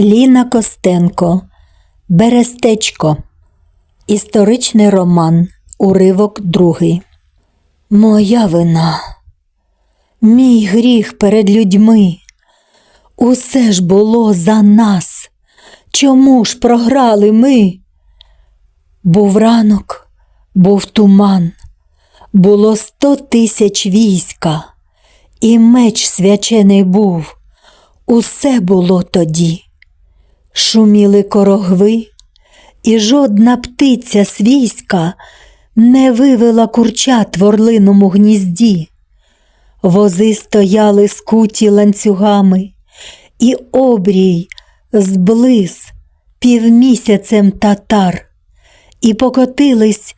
Ліна Костенко Берестечко. Історичний роман. Уривок другий. Моя вина. Мій гріх перед людьми. Усе ж було за нас. Чому ж програли ми? Був ранок, був туман, було сто тисяч війська, і меч свячений був. Усе було тоді. Шуміли корогви, і жодна птиця свійська не вивела курчат в орлиному гнізді. Вози стояли скуті ланцюгами, і обрій зблис півмісяцем татар, і покотились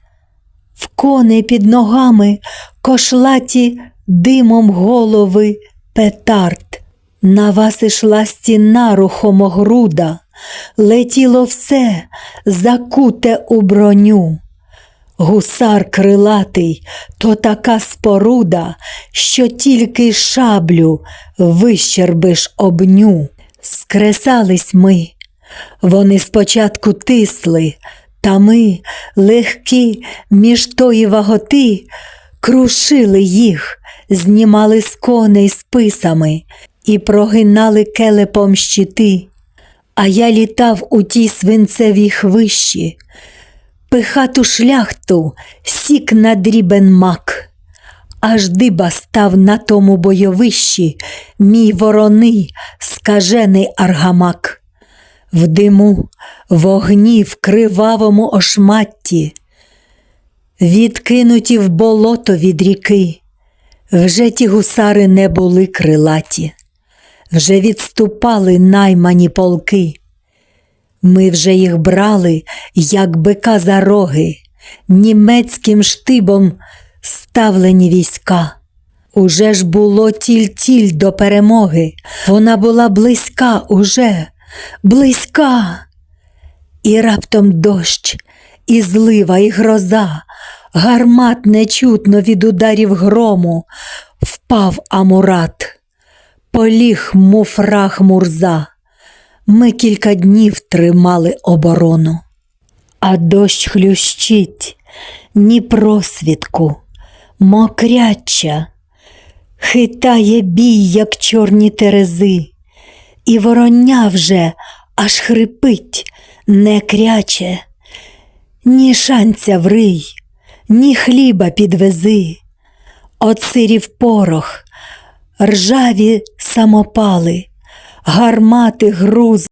в коней під ногами кошлаті димом голови петард. На вас ішла стіна рухомогруда, летіло все, закуте у броню. Гусар крилатий то така споруда, що тільки шаблю вищербиш обню. Скресались ми. Вони спочатку тисли, та ми, легкі між тої ваготи, крушили їх, знімали з коней списами і прогинали келепом щити. А я літав у тій свинцевій хвищі, пихату шляхту сік на дрібен мак. Аж диба став на тому бойовищі мій вороний скажений аргамак. В диму, вогні в кривавому ошматті, відкинуті в болото від ріки, вже ті гусари не були крилаті, вже відступали наймані полки. Ми вже їх брали, як бика за роги, німецьким штибом ставлені війська. Уже ж було тіль-тіль до перемоги, вона була близька уже, близька. І раптом дощ, і злива, і гроза, гармат нечутно від ударів грому, впав Амурат, поліг муфрах Мурза. Ми кілька днів тримали оборону, а дощ хлющить, ні просвідку, мокряча, хитає бій, як чорні терези, і вороння вже аж хрипить, не кряче, ні шанця врий, ні хліба підвези, оцирів порох, ржаві самопали, гармати груз.